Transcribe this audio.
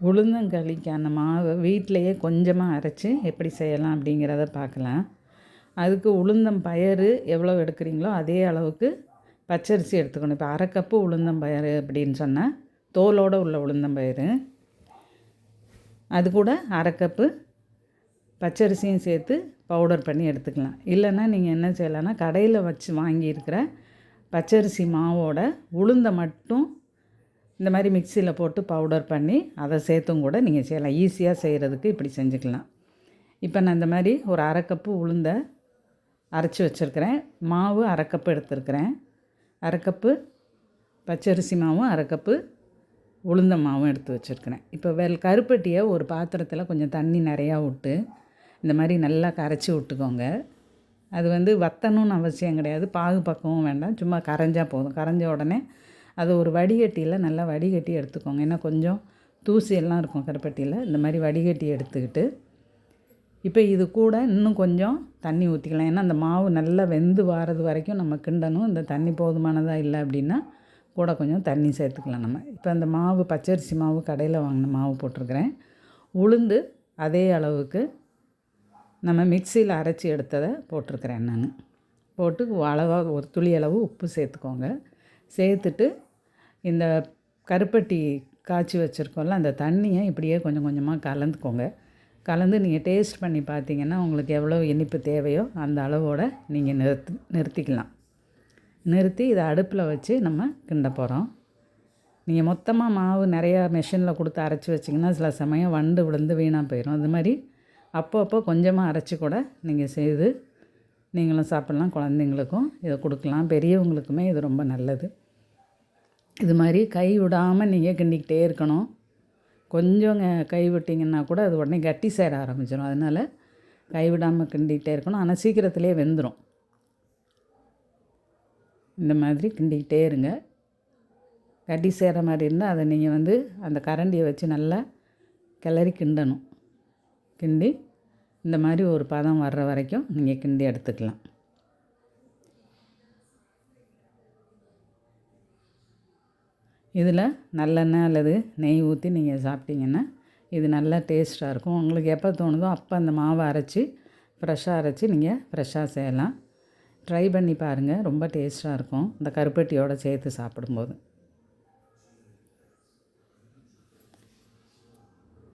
உளுந்தங்களிக்கான மாவை வீட்டிலையே கொஞ்சமாக அரைச்சி எப்படி செய்யலாம் அப்படிங்கிறத பார்க்கலாம். அதுக்கு உளுந்தம் பயறு எவ்வளோ எடுக்கிறீங்களோ அதே அளவுக்கு பச்சரிசி எடுத்துக்கணும். இப்போ அரை கப்பு உளுந்தம் பயறு அப்படின்னு சொன்னால் தோலோடு உள்ள உளுந்தம் பயிறு. அது கூட அரை கப்பு பச்சரிசியும் சேர்த்து பவுடர் பண்ணி எடுத்துக்கலாம். இல்லைன்னா நீங்கள் என்ன செய்யலாம்னா கடையில் வச்சு வாங்கியிருக்கிற பச்சரிசி மாவோட உளுந்தை மட்டும் இந்த மாதிரி மிக்சியில் போட்டு பவுடர் பண்ணி அதை சேர்த்தும் கூட நீங்கள் செய்யலாம். ஈஸியாக செய்கிறதுக்கு இப்படி செஞ்சுக்கலாம். இப்போ நான் இந்த மாதிரி ஒரு அரை கப்பு உளுந்தை அரைச்சி வச்சுருக்கிறேன். மாவு அரை கப்பு எடுத்துருக்கிறேன். அரை கப்பு பச்சரிசி மாவும் அரை கப்பு உளுந்த மாவும் எடுத்து வச்சுருக்கிறேன். இப்போ வெல் கருப்பட்டியை ஒரு பாத்திரத்தில் கொஞ்சம் தண்ணி நிறையா விட்டு இந்த மாதிரி நல்லா கரைச்சி விட்டுக்கோங்க. அது வந்து வத்தணும்னு அவசியம் கிடையாது. பாகு பக்கமும் வேண்டாம். சும்மா கரைஞ்சால் போதும். கரைஞ்ச உடனே அது ஒரு வடிகட்டியில் நல்லா வடிகட்டி எடுத்துக்கோங்க. ஏன்னா கொஞ்சம் தூசி எல்லாம் இருக்கும் கருப்பட்டியில். இந்த மாதிரி வடிகட்டி எடுத்துக்கிட்டு இப்போ இது கூட இன்னும் கொஞ்சம் தண்ணி ஊற்றிக்கலாம் ஏன்னா அந்த மாவு நல்லா வெந்து வாரது வரைக்கும் நம்ம கிண்டணும். இந்த தண்ணி போதுமானதாக இல்லை அப்படின்னா கூட கொஞ்சம் தண்ணி சேர்த்துக்கலாம் நம்ம. இப்போ அந்த மாவு பச்சரிசி மாவு கடையில் வாங்கின மாவு போட்டிருக்கிறேன். உளுந்து அதே அளவுக்கு நம்ம மிக்சியில் அரைச்சி எடுத்ததை போட்டிருக்கிறேன் நான். போட்டு அளவாக ஒரு துளி அளவு உப்பு சேர்த்துக்கோங்க. சேர்த்துட்டு இந்த கருப்பட்டி காய்ச்சி வச்சுருக்கோம்ல அந்த தண்ணியை இப்படியே கொஞ்சம் கொஞ்சமாக கலந்துக்கோங்க. கலந்து நீங்கள் டேஸ்ட் பண்ணி பார்த்தீங்கன்னா உங்களுக்கு எவ்வளோ இனிப்பு தேவையோ அந்த அளவோடு நீங்கள் நிறுத்து நிறுத்திக்கலாம். நிறுத்தி இதை அடுப்பில் வச்சு நம்ம கிண்ட போகிறோம் நீங்கள் மொத்தமாக மாவு நிறையா மிஷினில் கொடுத்து அரைச்சி வச்சிங்கன்னா சில சமயம் வண்டு விழுந்து வீணாக போயிடும் அது மாதிரி அப்பப்போ கொஞ்சமாக அரைச்சி கூட நீங்கள் செய்து நீங்களும் சாப்பிட்லாம் குழந்தைங்களுக்கும் இதை கொடுக்கலாம் பெரியவங்களுக்குமே இது ரொம்ப நல்லது. இது மாதிரி கை விடாமல் நீங்கள் கிண்டிக்கிட்டே இருக்கணும். கொஞ்சம் கை விட்டிங்கன்னா கூட அது உடனே கட்டி சேர ஆரம்பிச்சிடும் அதனால் கை விடாமல் கிண்டிக்கிட்டே இருக்கணும். ஆனால் சீக்கிரத்துலேயே வெந்துடும் இந்த மாதிரி கிண்டிக்கிட்டே இருங்க. கட்டி சேர மாதிரி இருந்தால் அதை நீங்கள் வந்து அந்த கரண்டியை வச்சு நல்லா கிளறி கிண்டணும். கிண்டி இந்த மாதிரி ஒரு பதம் வர்ற வரைக்கும் நீங்கள் கிண்டி எடுத்துக்கலாம். இதில் நல்லெண்ணெய் அல்லது நெய் ஊற்றி நீங்கள் சாப்பிட்டீங்கன்னா இது நல்லா டேஸ்ட்டாக இருக்கும். உங்களுக்கு எப்போ தோணுதோ அப்போ அந்த மாவை அரைச்சி ஃப்ரெஷ்ஷாக அரைச்சி நீங்கள் ஃப்ரெஷ்ஷாக செய்யலாம். ட்ரை பண்ணி பாருங்கள் ரொம்ப டேஸ்ட்டாக இருக்கும். இந்த கருப்பட்டியோடு சேர்த்து சாப்பிடும்போது.